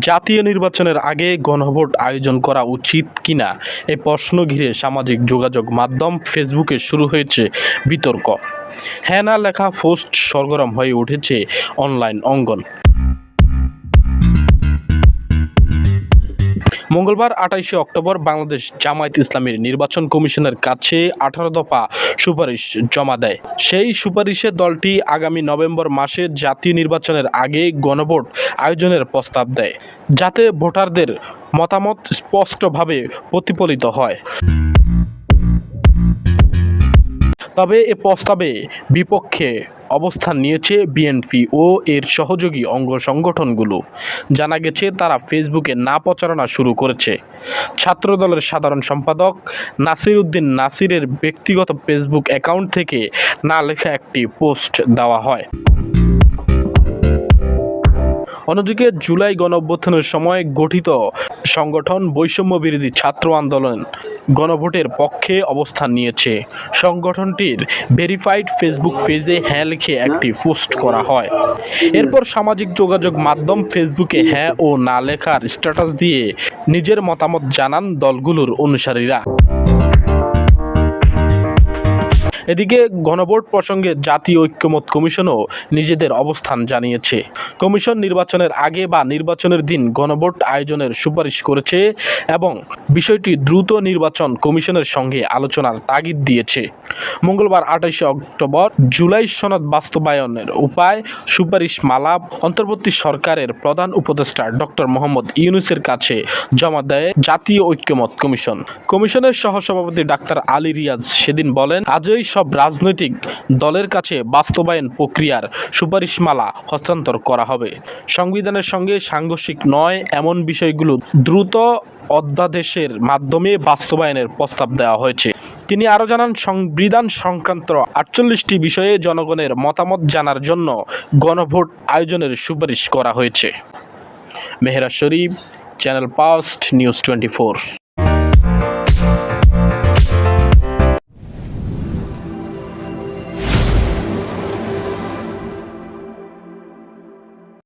জাতীয় নির্বাচনের আগে গণভোট আয়োজন করা উচিত কিনা এ প্রশ্ন ঘিরে সামাজিক যোগাযোগ মাধ্যম ফেসবুকে শুরু হয়েছে বিতর্ক। হ্যানা লেখা পোস্ট সরগরম হয়ে উঠেছে অনলাইন অঙ্গন। মঙ্গলবার আঠাইশে অক্টোবর বাংলাদেশ জামায়াত ইসলামের নির্বাচন কমিশনের কাছে আঠারো দফা সুপারিশ জমা দেয়। সেই সুপারিশে দলটি আগামী নভেম্বর মাসে জাতীয় নির্বাচনের আগে গণভোট আয়োজনের প্রস্তাব দেয়, যাতে ভোটারদের মতামত স্পষ্টভাবে প্রতিফলিত হয়। তবে এ প্রস্তাবে বিপক্ষে অবস্থান নিয়েছে বিএনপি ও এর সহযোগী অঙ্গ সংগঠনগুলো। জানা গেছে, তারা ফেসবুকে না প্রচারণা শুরু করেছে। ছাত্রদলের সাধারণ সম্পাদক নাসির উদ্দিন নাসিরের ব্যক্তিগত ফেসবুক অ্যাকাউন্ট থেকে না লেখা একটি পোস্ট দেওয়া হয়। অন্যদিকে জুলাই গণ অভ্যুত্থানের সময় গঠিত সংগঠন বৈষম্য বিরোধী ছাত্র আন্দোলন গণভোটের পক্ষে অবস্থান নিয়েছে। সংগঠনটির ভেরিফাইড ফেসবুক পেজে হ্যাঁ লিখে একটি পোস্ট করা হয়। এরপর সামাজিক যোগাযোগ মাধ্যম ফেসবুকে হ্যাঁ ও না লেখার স্ট্যাটাস দিয়ে নিজের মতামত জানান দলগুলোর অনুসারীরা। এদিকে গণভোট প্রসঙ্গে জাতীয় ঐক্যমত কমিশনও নিজেদের অবস্থান জানিয়েছে। কমিশন নির্বাচনের আগে বা নির্বাচনের দিন গণভোট আয়োজনের সুপারিশ করেছে এবং বিষয়টি দ্রুত নির্বাচন কমিশনের সঙ্গে আলোচনার তাগিদ দিয়েছে। মঙ্গলবার আঠাশে অক্টোবর জুলাই সনদ বাস্তবায়নের উপায় সুপারিশ মালা অন্তর্বর্তী সরকারের প্রধান উপদেষ্টা ডক্টর মোহাম্মদ ইউনুসের কাছে জমা দেয় জাতীয় ঐক্যমত কমিশন। কমিশনের সহসভাপতি ডাক্তার আলী রিয়াজ সেদিন বলেন, আজই সব রাজনৈতিক দলের কাছে বাস্তবায়ন প্রক্রিয়ার সুপারিশমালা হস্তান্তর করা হবে। সংবিধানের সঙ্গে সাংঘর্ষিক নয়, এমন বিষয়গুলো দ্রুত অধ্যাদেশের মাধ্যমে বাস্তবায়নের প্রস্তাব দেওয়া হয়েছে। তিনি আরও জানান, সংবিধান সংক্রান্ত আটচল্লিশটি বিষয়ে জনগণের মতামত জানার জন্য গণভোট আয়োজনের সুপারিশ করা হয়েছে। Mehra Sharif, channel past, news twenty